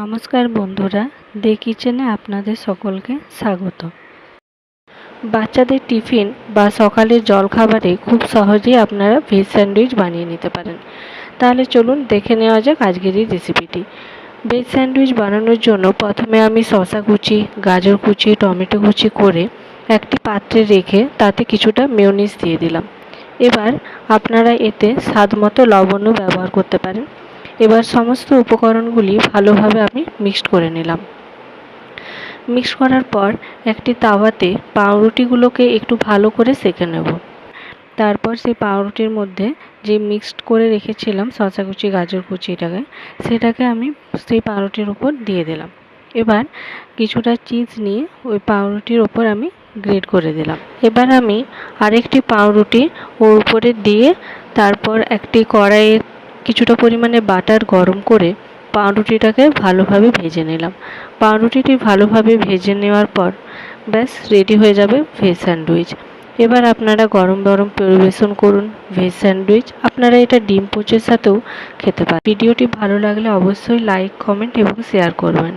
নমস্কার বন্ধুরা, দে কিচেনে আপনাদের সকলকে স্বাগত। বাচ্চাদের টিফিন বা সকালের জলখাবারে খুব সহজেই আপনারা ভেজ স্যান্ডউইচ বানিয়ে নিতে পারেন। তাহলে চলুন দেখে নেওয়া যাক আজকের এই রেসিপিটি ভেজ স্যান্ডউইচ বানানোর জন্য প্রথমে আমি শসা কুচি, গাজর কুচি, টমেটো কুচি করে একটি পাত্রে রেখে তাতে কিছুটা মেয়োনিজ দিয়ে দিলাম। এবার আপনারা এতে স্বাদ মতো লবণও ব্যবহার করতে পারেন। এবার সমস্ত উপকরণগুলি ভালোভাবে আমি মিক্সড করে নিলাম। মিক্স করার পর একটি তাওয়াতে পাউরুটিগুলোকে একটু ভালো করে সেঁকে নেব। তারপর সেই পাউরুটির মধ্যে যে মিক্সড করে রেখেছিলাম শসা কুচি গাজর কুচিটাকে সেটাকে আমি সেই পাউরুটির উপর দিয়ে দিলাম। এবার কিছুটা চিজ নিয়ে ওই পাউরুটির ওপর আমি গ্রেড করে দিলাম। এবার আমি আরেকটি পাউরুটি ওর উপরে দিয়ে তারপর একটি কড়াইয়ে কিছুটা পরিমাণে বাটার গরম করে পাউরুটিটাকে ভালোভাবে ভেজে নিলাম। পাউরুটিটি ভালোভাবে ভেজে নেওয়ার পর ব্যাস রেডি হয়ে যাবে ভেজ স্যান্ডউইচ এবার আপনারা গরম গরম পরিবেশন করুন ভেজ স্যান্ডউইচ আপনারা এটা ডিম পোচের সাথেও খেতে পারেন। ভিডিওটি ভালো লাগলে অবশ্যই লাইক কমেন্ট এবং শেয়ার করবেন।